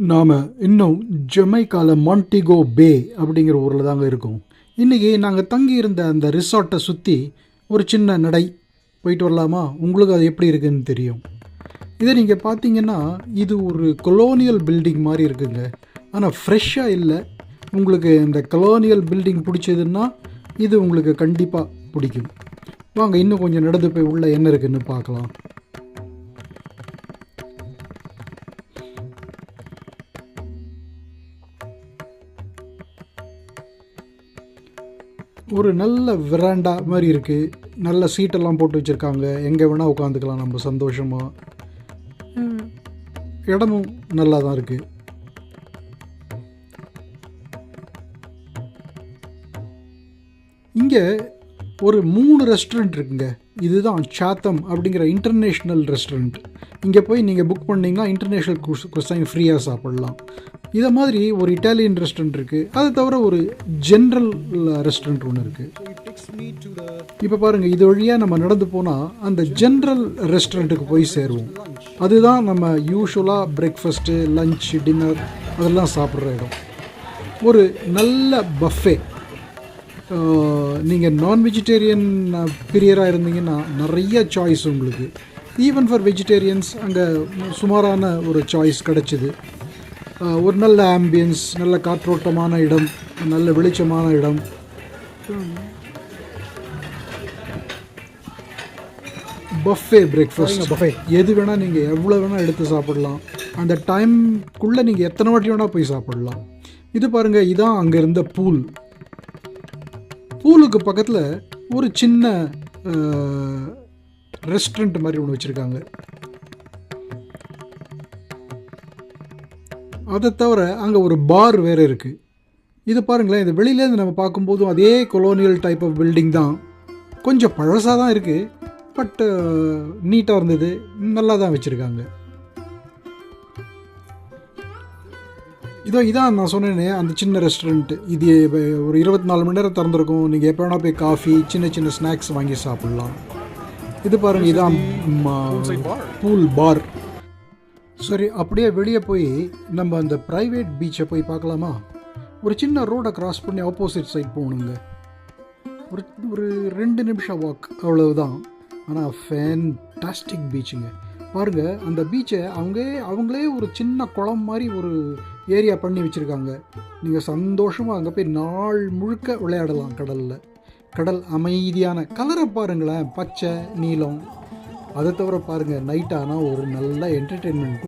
நாம் இன்னும் ஜமைக்கால மாண்டிகோ பே அப்படிங்கிற ஊரில் தாங்க இருக்கோம். இன்றைக்கி நாங்கள் தங்கியிருந்த அந்த ரிசார்ட்டை சுற்றி ஒரு சின்ன நடை போயிட்டு வரலாமா? உங்களுக்கு அது எப்படி இருக்குதுன்னு தெரியும். இதை நீங்கள் பார்த்தீங்கன்னா இது ஒரு கொலோனியல் பில்டிங் மாதிரி இருக்குங்க. ஆனால் ஃப்ரெஷ்ஷாக இல்லை. உங்களுக்கு இந்த கொலோனியல் பில்டிங் பிடிச்சதுன்னா இது உங்களுக்கு கண்டிப்பாக பிடிக்கும். வாங்க இன்னும் கொஞ்சம் நடந்து போய் உள்ளே என்ன இருக்குதுன்னு பார்க்கலாம். ஒரு நல்ல விராண்டா மாதிரி இருக்குது நல்ல சீட்டெல்லாம் போட்டு வச்சுருக்காங்க. எங்கே வேணால் உட்காந்துக்கலாம் நம்ம சந்தோஷமாக இடமும் நல்லா தான் இருக்குது இங்கே ஒரு மூணு ரெஸ்டாரண்ட் இருக்குங்க. இதுதான் சாத்தம் அப்படிங்கிற இன்டர்நேஷ்னல் ரெஸ்டாரண்ட் இங்கே போய் நீங்கள் புக் பண்ணிங்கன்னா இன்டர்நேஷ்னல் குஸ் குசைன் ஃப்ரீயாக சாப்பிட்லாம். இதை மாதிரி ஒரு இட்டாலியன் ரெஸ்டாரண்ட் இருக்குது அதை தவிர ஒரு ஜென்ரல் ரெஸ்டாரண்ட் ஒன்று இருக்குது இப்போ பாருங்கள் இது வழியாக நம்ம நடந்து போனால் அந்த ஜென்ரல் ரெஸ்டாரண்ட்டுக்கு போய் சேருவோம். அதுதான் நம்ம யூஸ்வலாக பிரேக்ஃபாஸ்ட்டு லஞ்ச் டின்னர் அதெல்லாம் சாப்பிட்ற இடம். ஒரு நல்ல பஃபே நீங்கள் நான் வெஜிடேரியன் பிரியராக இருந்தீங்கன்னா நிறைய சாய்ஸ் உங்களுக்கு. ஈவன் ஃபார் வெஜிடேரியன்ஸ் அங்கே சுமாரான ஒரு சாய்ஸ் கிடச்சிது. ஒரு நல்ல ஆம்பியன்ஸ் நல்ல காற்றோட்டமான இடம் நல்ல வெளிச்சமான இடம். பஃபே பிரேக்ஃபாஸ்ட் பஃபே எது வேணால் நீங்கள் எவ்வளோ வேணால் எடுத்து சாப்பிடலாம். அந்த டைம்குள்ளே நீங்கள் எத்தனை வாட்டி வேணால் போய் சாப்பிடலாம். இது பாருங்கள் இதான் அங்கே இருந்த பூல் பூலுக்கு பக்கத்தில் ஒரு சின்ன ரெஸ்டாரண்ட் மாதிரி ஒன்று வச்சுருக்காங்க. அதை தவிர அங்கே ஒரு பார் வேறு இருக்குது இது பாருங்களேன் இது வெளியிலேருந்து நம்ம பார்க்கும்போதும் அதே கொலோனியல் டைப் ஆஃப் பில்டிங் தான். கொஞ்சம் பழசாக தான் இருக்குது பட் நீட்டாக இருந்தது நல்லா தான் வச்சுருக்காங்க. இதோ இதான் நான் சொன்னேனே அந்த சின்ன ரெஸ்டாரண்ட் இது ஒரு இருபத்தி நாலு மணி நேரம் திறந்துருக்கும். நீங்கள் எப்போ வேணால் போய் காஃபி சின்ன சின்ன ஸ்நாக்ஸ் வாங்கி சாப்பிட்லாம். இது பாருங்கள் இதான் பூல் பார் சரி அப்படியே வெளியே போய் நம்ம அந்த ப்ரைவேட் பீச்சை போய் பார்க்கலாமா? ஒரு சின்ன ரோடை கிராஸ் பண்ணி ஆப்போசிட் சைட் போகணுங்க. ஒரு ஒரு ரெண்டு நிமிஷம் வாக் அவ்வளவுதான். ஆனால் ஃபேன்டாஸ்டிக் பீச்சுங்க பாருங்கள் அந்த பீச்சை அவங்க அவங்களே ஒரு சின்ன குளம் மாதிரி ஒரு ஏரியா பண்ணி வச்சுருக்காங்க. நீங்கள் சந்தோஷமாக அங்கே போய் நாள் முழுக்க விளையாடலாம் கடலில். கடல் அமைதியான கலரை பாருங்களேன் பச்சை நீலம். அதை தவிர பாருங்கள் நைட் ஆனால் ஒரு நல்ல என்டர்டெயின்மெண்ட்